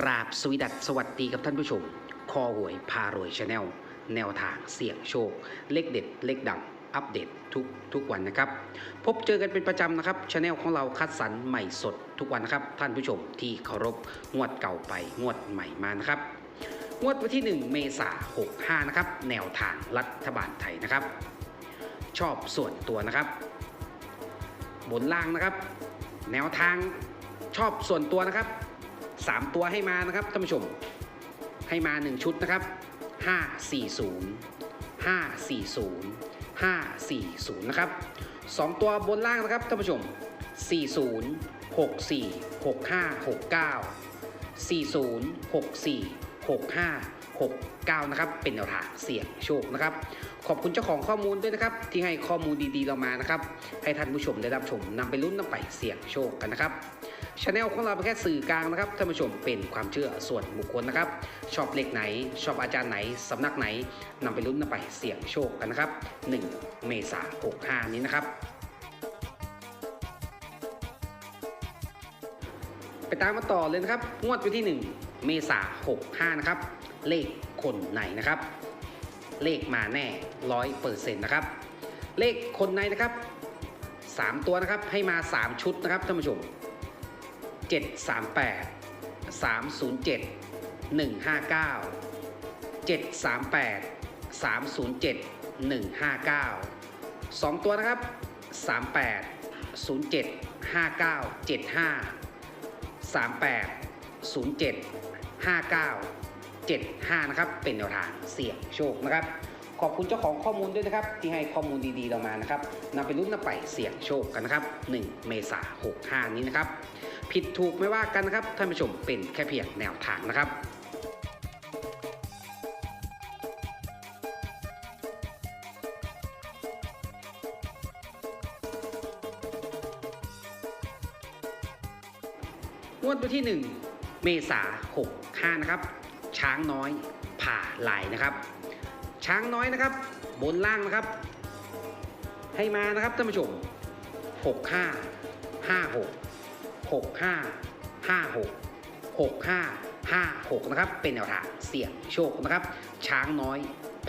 กราบสวีดัสสวัสดีกับท่านผู้ชม คอหวยพารวยชาแนลแนวทางเสี่ยงโชค เลขเด็ด เลขดัง อัปเดตทุกทุกวันนะครับ พบเจอกันเป็นประจำนะครับชาแนลของเราคัดสรรใหม่สดทุกวันนะครับ ท่านผู้ชมที่เคารพงวดเก่าไปงวดใหม่มานะครับงวดวันที่ 1 เมษายน65 นะครับ แนวทางรัฐบาลไทยนะครับ ชอบส่วนตัวนะครับ บนล่างนะครับ แนวทางชอบส่วนตัวนะครับ 3 ตัวให้มานะครับท่านผู้ชมให้มา 1 ชุดนะครับ 540 540 540 นะครับ 2 ตัวบนล่างนะครับท่านผู้ชม 40 64 65 69 40 64 65 69 นะครับ เป็นแนวทางเสี่ยงโชคนะครับ ขอบคุณเจ้าของข้อมูลด้วยนะครับ ที่ให้ข้อมูลดีๆเรามานะครับ ให้ท่านผู้ชมได้รับชมนำไปลุ้นนำไปเสี่ยงโชคกันนะครับช anel ของเราเป็นแค่สื่อกลางนะครับท่านผู้ชมเป็นความเชื่อส่วนบุคคลนะครับ ชอบเลขไหน ชอบอาจารย์ไหน สำนักไหนนำไปลุ้นนำไปเสี่ยงโชคกันนะครับ 1 เมษายน65 นี้นะครับ ไปตามมาต่อเลยนะครับ งวดวันที่ 1 เมษา65 นะครับ เลขคนไหนนะครับ เลขมาแน่ร้อยเปอร์เซ็นต์นะครับ เลขคนในนะครับ 3 ตัวนะครับให้มา 3 ชุดนะครับท่านผู้ชม 738 307 159 738 307 159 2 ตัวนะครับ 38 07 59 75 38 07 59 75 นะครับ เป็นแนวทางเสี่ยงโชคนะครับ ขอบคุณเจ้าของข้อมูลด้วยนะครับ ที่ให้ข้อมูลดีๆเรามานะครับนำไปลุ้นนำไปเสี่ยงโชคกันนะครับ 1 เมษายน65 นี้นะครับ ผิดถูกไม่ว่ากันนะครับท่านผู้ชมเป็นแค่เพียงแนวทางนะครับงวดวันที่1 เมษา65นะครับ ช้างน้อยผ่าลายนะครับ ช้างน้อยนะครับ บนล่างนะครับ ให้มานะครับท่านผู้ชม 65 56 65 56 65 56 นะครับ เป็นแนวทางเสี่ยงโชคนะครับ ช้างน้อย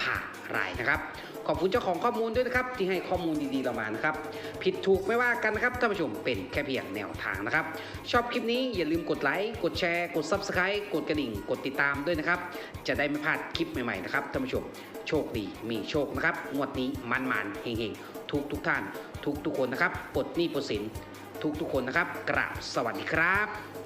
ผ่ารายนะครับขอบคุณเจ้าของข้อมูลด้วยนะครับ ที่ให้ข้อมูลดีๆเรามานะครับ ผิดถูกไม่ว่ากันนะครับท่านผู้ชมเป็นแค่เพียงแนวทางนะครับ ชอบคลิปนี้อย่าลืมกดไลค์กดแชร์กด Subscribe กดกระดิ่ง กดติดตามด้วยนะครับ จะได้ไม่พลาดคลิปใหม่ๆนะครับท่านผู้ชมโชคดีมีโชคนะครับงวดนี้มันๆเฮงๆทุกทุกท่าน ทุกทุกคนนะครับปลดหนี้ปลดสินทุกทุกคนนะครับกราบสวัสดีครับ